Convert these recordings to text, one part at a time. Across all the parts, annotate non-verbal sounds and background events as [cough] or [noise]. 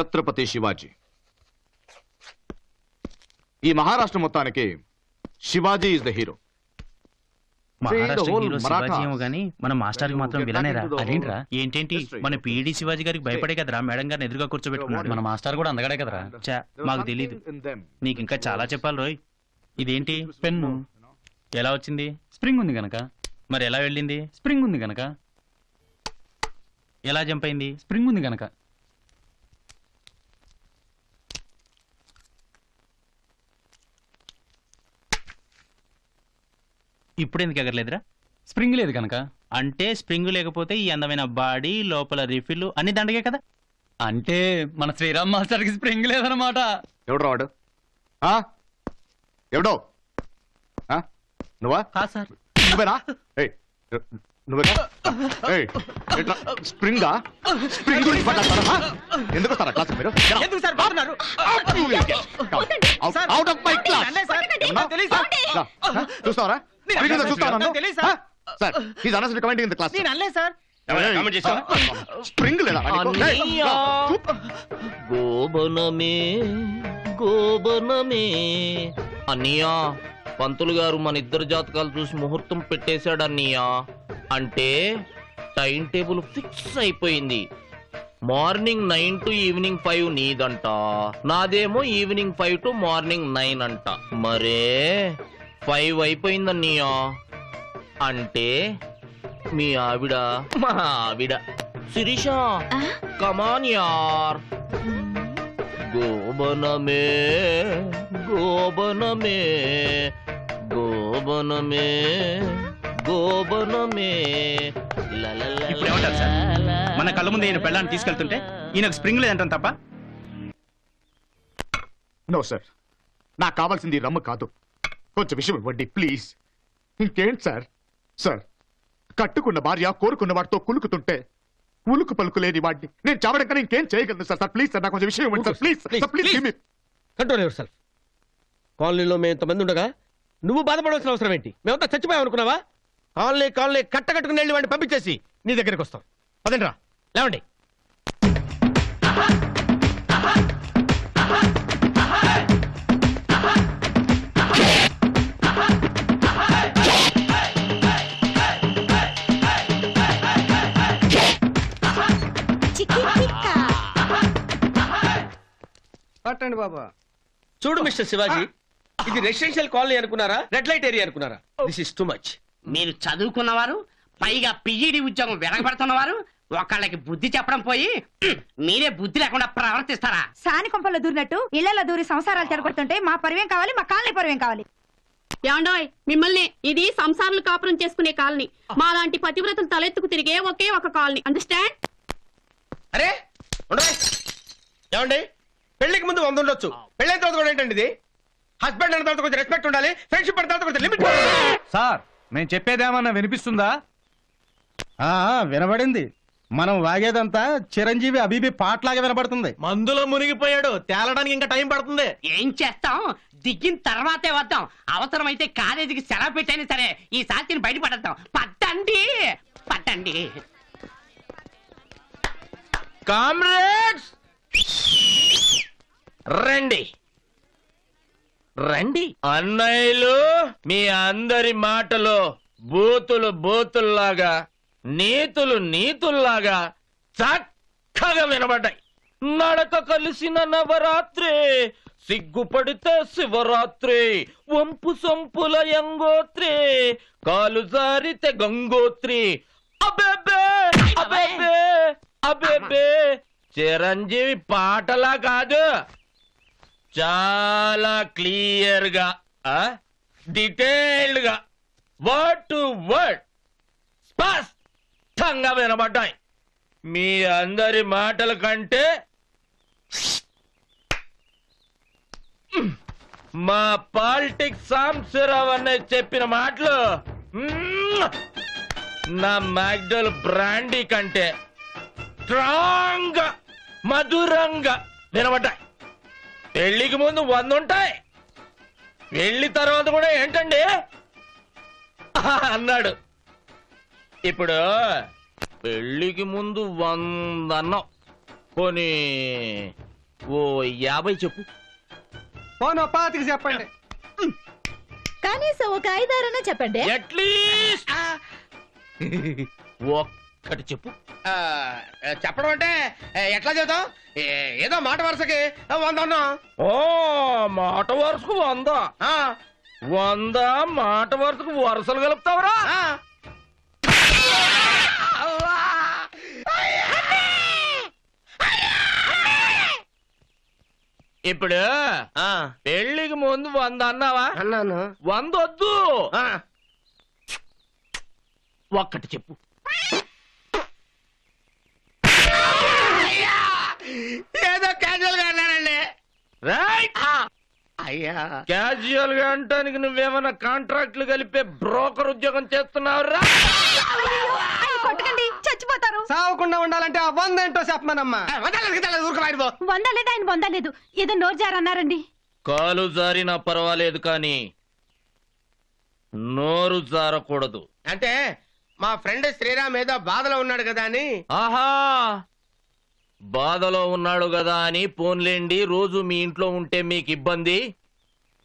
ఛత్రపతి శివాజీ. ఈ మహారాష్ట్ర మొత్తానికి Shivaji is the hero మన ఏంటేంటి? శివాజీ గారికి భయపడే కదరా? మేడం గారిని ఎదురుగా కూర్చోబెట్టుకున్నాడు. మన మాస్టర్ కూడా అందగడే కదరా? చా మాకు తెలీదు. నీకు ఇంకా చాలా చెప్పాలి రోయ్. ఇదేంటి? పెన్ను. ఎలా వచ్చింది? స్ప్రింగ్ ఉంది గనక. మరి ఎలా వెళ్ళింది? స్ప్రింగ్ ఉంది గనక. ఎలా జంప్ అయింది? స్ప్రింగ్ ఉంది గనక. ఇప్పుడు ఎందుకు ఎగరలేదురా? స్ప్రింగ్ లేదు గనక అంటే స్ప్రింగ్ లేకపోతే ఈ అందమైన బాడీ లోపల రిఫిల్ అన్ని దండగే కదా? అంటే మన శ్రీరామ్ మాస్టర్కి స్ప్రింగ్ లేదన్నమాట. ఎవడు రావాడు ఆ? ఎవడో? ఆ? నువ్వా? సార్. నువ్వేనా? ఏయ్, నువ్వేనా? ఏయ్, ఎట్లా? స్ప్రింగా? స్ప్రింగ్ గురించి మాట్లాడతారా? ఆ? ఎందుకు వస్తారా క్లాస్ మీరు? ఎందుకు సార్ బాగున్నారు? Out of my class? చూస్తావరా అనలేదు చూస్తావా sir. Is in the class నేను అనలే సార్. స్ప్రింగ్ లేదా. గోబనమే గోబనమే. అన్నయ్యా పంతులు గారు మన ఇద్దరు జాతకాలు చూసి ముహూర్తం పెట్టేశాడు అన్నయ్యా. అంటే టైం టేబుల్ ఫిక్స్ అయిపోయింది. Morning nine to evening five నీదంట. నాదేమో evening five to morning nine అంట. మరే ఫైవ్ అయిపోయిందన్నయ్యా. అంటే మీ ఆవిడ మా ఆవిడ. శిరీష కమాన్ యార్ గోబనమే గోబనమే గోబనమే గోబనమే. లలల ఇప్పుడు ఏమంటారు సార్? మన కళ్ళ ముందు ఈయన పెళ్ళాన్ని తీసుకెళ్తుంటే ఈయనకు స్ప్రింగ్ లేదంటాం తప్ప? నో సార్ నాకు కావాల్సింది రమ్ము కాదు. కొంచెం విషయం ఇవ్వండి ప్లీజ్. ఇంకేంటి సార్? సార్ కట్టుకున్న భార్య కోరుకున్న వాడితో కులుకుతుంటే ఉలుకు పలుకు లేని వాడిని నేను చావడం కన్నా ఇంకేం చేయగలను సార్? సార్ ప్లీజ్ సార్ నాకు కొంచెం విషయం ఇవ్వండి sir please sir please control your self కాలనీలో మేము ఇంతమంది ఉండగా నువ్వు బాధపడవలసిన అవసరం ఏంటి? మేమంతా చచ్చిపోయాం అనుకున్నావా? కాలనీ కాలనీ కట్టకట్టుకుని వెళ్ళి వాడిని పంపించేసి నీ దగ్గరికి వస్తాం. పదండి రా లేవండి. పట్టండి బాబా. చూడు మిస్టర్ శివాజీ ఇది రెసిడెన్షియల్ కాలనీ అనుకున్నారా? రెడ్ లైట్ ఏరియా అనుకున్నారా? దిస్ ఇస్ టూ మచ్ మీరు చదువుకున్నవారు పైగా పిఈడి ఉద్యోగం వెనకబడుతున్నవారు ఒకళ్ళకి బుద్ధి చెప్పడం పోయి మీరే బుద్ధి లేకుండా ప్రవర్తిస్తారా? సాని కొంపల్లో దూరినట్టు ఇళ్ళలో దూరి సంసారాలు చెడగొడుతుంటే మా పరివేం కావాలి మా కాలనీ పరివేం కావాలి? యాండోయ్ మిమ్మల్ని ఇది సంసారాలు కాపురం చేసుకునే కాలనీ. మాలాంటి పతివ్రతలు తలెత్తుకు తిరిగే ఒకే ఒక కాలనీ. అండర్స్టాండ్ అరే ఏమండి? పెళ్ళికి ముందు వంద ఉండొచ్చు. పెళ్ళైన తర్వాత కూడా ఏంటండి ఇది? హస్బెండ్ అన్న తర్వాత కొంచెం రెస్పెక్ట్ ఉండాలి. ఫ్రెండ్షిప్ అన్న తర్వాత కొంచెం లిమిట్ సార్ నేను చెప్పేదేమన్నా వినిపిస్తుందా? ఆ వినబడింది. మనం వాగేదంతా చిరంజీవి అబీబీ పాటలాగా వినబడుతుంది. మందులో మునిగిపోయాడు. తేలడానికి ఇంకా టైం పడుతుంది. ఏం చేస్తాం? దిగిన తర్వాతే వద్దాం. అవసరమైతే కాలేజీకి సెలవు పెట్టైనా సరే ఈ సాక్షిని బయటపడద్దాం. పట్టండి పట్టండి కామ్రేడ్స్ రండి. రండి. అన్నయ్యలు మీ అందరి మాటలో బూతులు బూతుల్లాగా నీతులు నీతుల్లాగా చక్కగా వినబడ్డాయి. నడక కలిసిన నవరాత్రి సిగ్గుపడితే శివరాత్రి వంపు సొంపుల యంగోత్రి కాలు జారితే గంగోత్రి. అబేబే అబేబే అబేబే. చిరంజీవి పాటలా కాదు. చాలా క్లియర్గా డీటెయిల్డ్గా వర్డ్ టు వర్డ్ స్పష్టంగా వినబడ్డాయి. మీ అందరి మాటల కంటే మా పాలిటిక్స్ సాంశరావు అన్నయ్య చెప్పిన మాటలు నా మ్యాగ్డల్ బ్రాండీ కంటే స్ట్రాంగ్ మధురంగా వినబడ్డాయి. పెళ్ళికి ముందు వంద ఉంటాయి పెళ్ళి తర్వాత కూడా ఏంటండి? అన్నాడు. ఇప్పుడు పెళ్ళికి ముందు వంద అన్నావు పోనీ ఓ యాభై చెప్పు. పోను పాతికి చెప్పండి. కనీసం ఒక ఐదారన్నా చెప్పండి. అట్లీస్ట్ [laughs] ఒక్కటి చెప్పు. ఆ, చెప్పడం అంటే ఎట్లా చేద్దాం? ఏ- ఏదో మాట వరుసకి వంద అన్నా. ఓ మాట వరుసకు వంద. ఆ, వంద మాట వరుసకు వరుసలు కలుపుతావురా ఆ. ఇప్పుడు ఆ, పెళ్ళికి ముందు వంద అన్నావా? అన్నాను. వంద వద్దు ఆ, ఒక్కటి చెప్పు ఏదో క్యాజువల్గా అన్నానండి. రైట్ అయ్యా. క్యాజువల్గా అంటానికి నువ్వేమైనా కాంట్రాక్ట్లు కలిపే బ్రోకర్ ఉద్యోగం చేస్తున్నావురా? కొట్టకండి. చచ్చిపోతారు. సావకుండా ఉండాలంటే ఆ వంద ఏంటో చెప్పమనమ్మా ఆ, వదలదు, వదలదు, ఊరుకో బయట పో. వందలేదు ఆయన వందలేదు ఏదో నోరు జారన్నారండి. కాలు జారినా పర్వాలేదు కానీ నోరు జారకూడదు. అంటే మా ఫ్రెండ్ శ్రీరామ్ ఏదో బాధలో ఉన్నాడు కదా అని. ఆహా! బాధలో ఉన్నాడు కదా అని పోన్లేండి రోజు మీ ఇంట్లో ఉంటే మీకు ఇబ్బంది.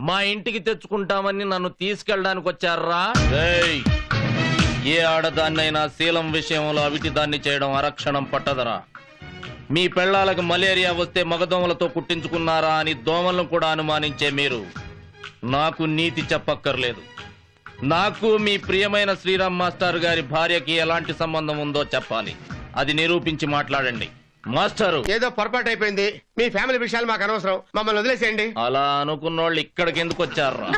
మా ఇంటికి తెచ్చుకుంటామని నన్ను తీసుకెళ్ళడానికి వచ్చారా? ఏయ్, ఏ ఆడదాన్నైనా శీలం విషయంలో అవిటి దాన్ని చేయడం అరక్షణం పట్టదరా. మీ పెళ్ళాలకు మలేరియా వస్తే మగదోమలతో కుట్టించుకున్నారా అని దోమలను కూడా అనుమానించే మీరు. నాకు నీతి చెప్పక్కర్లేదు. నాకు మీ ప్రియమైన శ్రీరామ్ మాస్టర్ గారి భార్యకి ఎలాంటి సంబంధం ఉందో చెప్పాలి. అది నిరూపించి మాట్లాడండి. మాస్టరు. ఏదో పొరపాటు అయిపోయింది. మీ ఫ్యామిలీ విషయాలు మాకు అనవసరం. మమ్మల్ని వదిలేసేయండి. అలా అనుకున్నోళ్ళు ఇక్కడికి ఎందుకు వచ్చారా?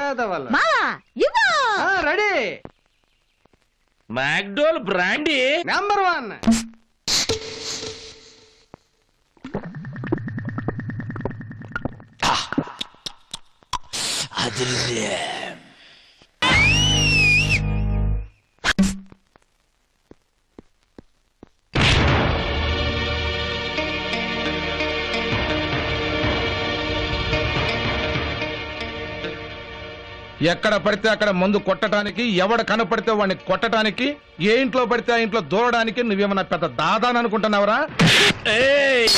పేదవాళ్ళ. మావా ఇవ్వు! ఆ, ready. McDowell brandy. Number one ఎక్కడ పడితే అక్కడ మందు కొట్టడానికి ఎవడ కనపడితే వాడిని కొట్టడానికి ఏ ఇంట్లో పడితే ఆ ఇంట్లో దూరడానికి నువ్వేమన్నా పెద్ద దాదాని అనుకుంటున్నావురా? ఏయ్,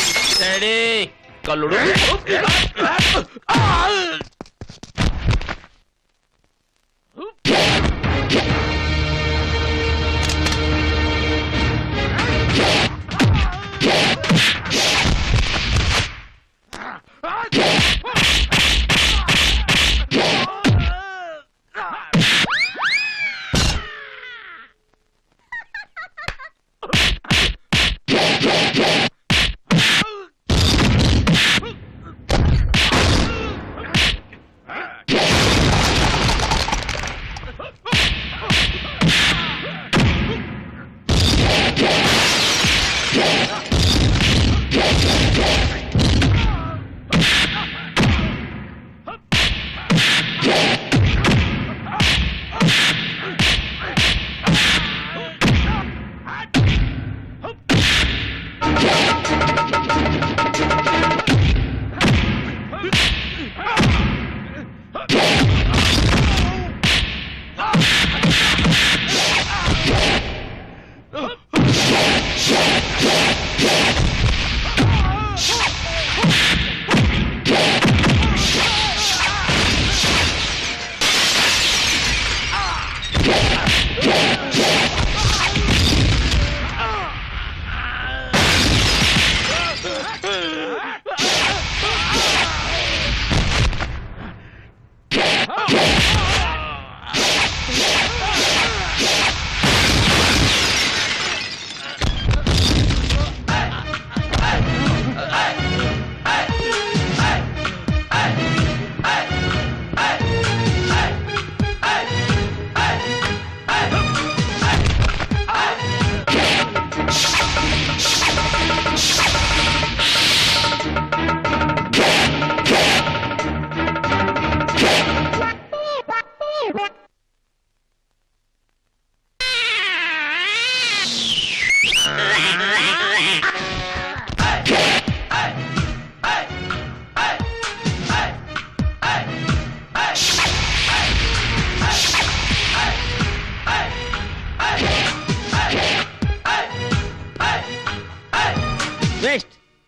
[laughs]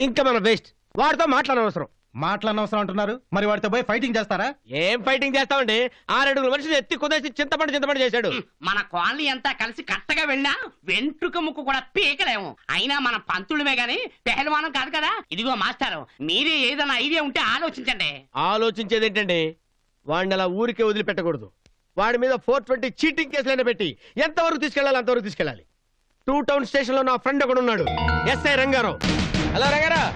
ఇంకా మన వేస్ట్ వాడితో మాట్లాడనవసరం. మాట్లాడనవసరం అంటున్నారు. మరి వాడితో పోయి ఫైటింగ్ చేస్తారా? ఏం ఫైటింగ్ చేస్తామండి? ఆరేడుగుల మనుషులు ఎత్తి కుదేసి చింతపండు చింతపండు చేశాడు. మన కాలనీ అంతా కలిసి కట్టగా వెళ్ళినా వెంట్రుక ముక్కు కూడా పీకలేము. అయినా మన పంతులమే గాని పెహల్వానం కాదు కదా. ఇదిగో మాస్టారు మీరే ఏదైనా ఐడియా ఉంటే ఆలోచించండి. ఆలోచించేది ఏంటండి వాడిని అలా ఊరికే వదిలిపెట్టకూడదు. వాడి మీద ఫోర్ ట్వంటీ చీటింగ్ కేసులైనా పెట్టి ఎంతవరకు తీసుకెళ్ళాలి అంతవరకు తీసుకెళ్ళాలి. టూ టౌన్ స్టేషన్లో నా ఫ్రెండ్ ఒకడు ఉన్నాడు ఎస్ఐ రంగారావు. హలో రంగారావు.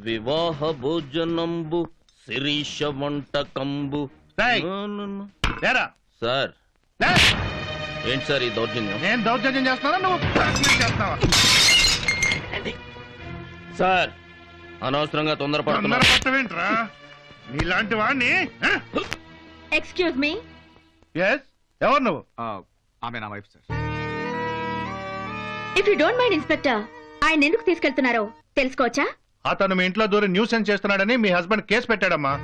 వివాహ భోజనంబు శిరీష వంటకంబు. రేయ్. లేరా? సార్. లే. ఏంటి సార్ ఈ దౌర్జన్యం? నేను దౌర్జన్యం చేస్తానా నువ్వు ప్రశ్న చేస్తావా సార్ అనవసరంగా తొందరపడుతున్నా. తొందరపట్టవేంట్రా నీలాంటి వాడిని ఎక్స్క్యూజ్ మీ ఎస్ ఎవరు నువ్వు? ఆమె నా wife sir. If you don't mind inspector ఆయన ఎందుకు తీసుకెళ్తున్నారో తెలుసుకోవచ్చా? అతను మీ ఇంట్లో దూరం న్యూసెన్స్ చేస్తున్నాడని మీ హస్బెండ్ కేసు పెట్టాడమ్మా.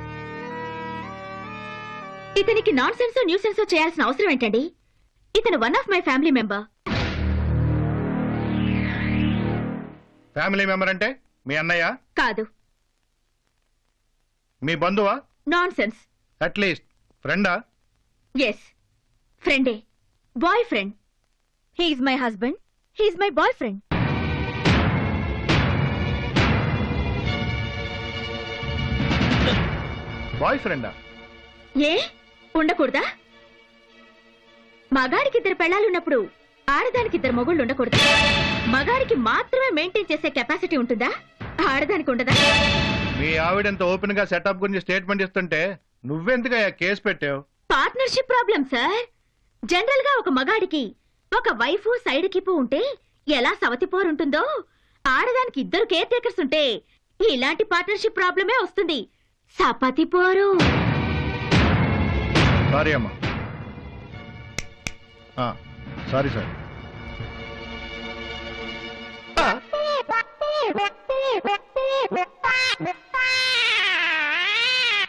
ఇతనికి నాన్ సెన్స్ న్యూ సెన్స్ చేయాల్సిన అవసరం ఏంటండి? ఇతను one of my family member family member అంటే మీ అన్నయ్య? కాదు. మీ బంధువా? నాన్ సెన్స్ అట్లీస్ట్ ఫ్రెండా? ఎస్ ఫ్రెండే boyfriend he's my husband he's my boyfriend boy ఫ్రెండా ఏ? ఉండకూడదా? మగాడికి ఇద్దరు పెళ్ళాలున్నప్పుడు ఆడదానికి ఇద్దరు మొగుళ్ళు ఉండకూడదు? మగాడికి మాత్రమే మెయింటైన్ చేసే కెపాసిటీ ఉంటుందా? ఆడదానికి ఉండదా? మీ ఆవిడంత ఓపెన్గా సెటప్ గురించి స్టేట్మెంట్ ఇస్తుంటే నువ్వెందుకయ్యా కేసు పెట్టావు? పార్ట్నర్షిప్ ప్రాబ్లం సార్ జనరల్గా ఒక మగాడికి ఒక వైఫ్ సైడ్ కిప్పు ఉంటే ఎలా సవతి పోరుంటుందో ఆడదానికి ఇద్దరు కేర్ టేకర్స్ ఉంటే ఇలాంటి పార్ట్నర్షిప్ ప్రాబ్లమే వస్తుంది. సపతి పోరు. సారీ అమ్మా. Sorry sir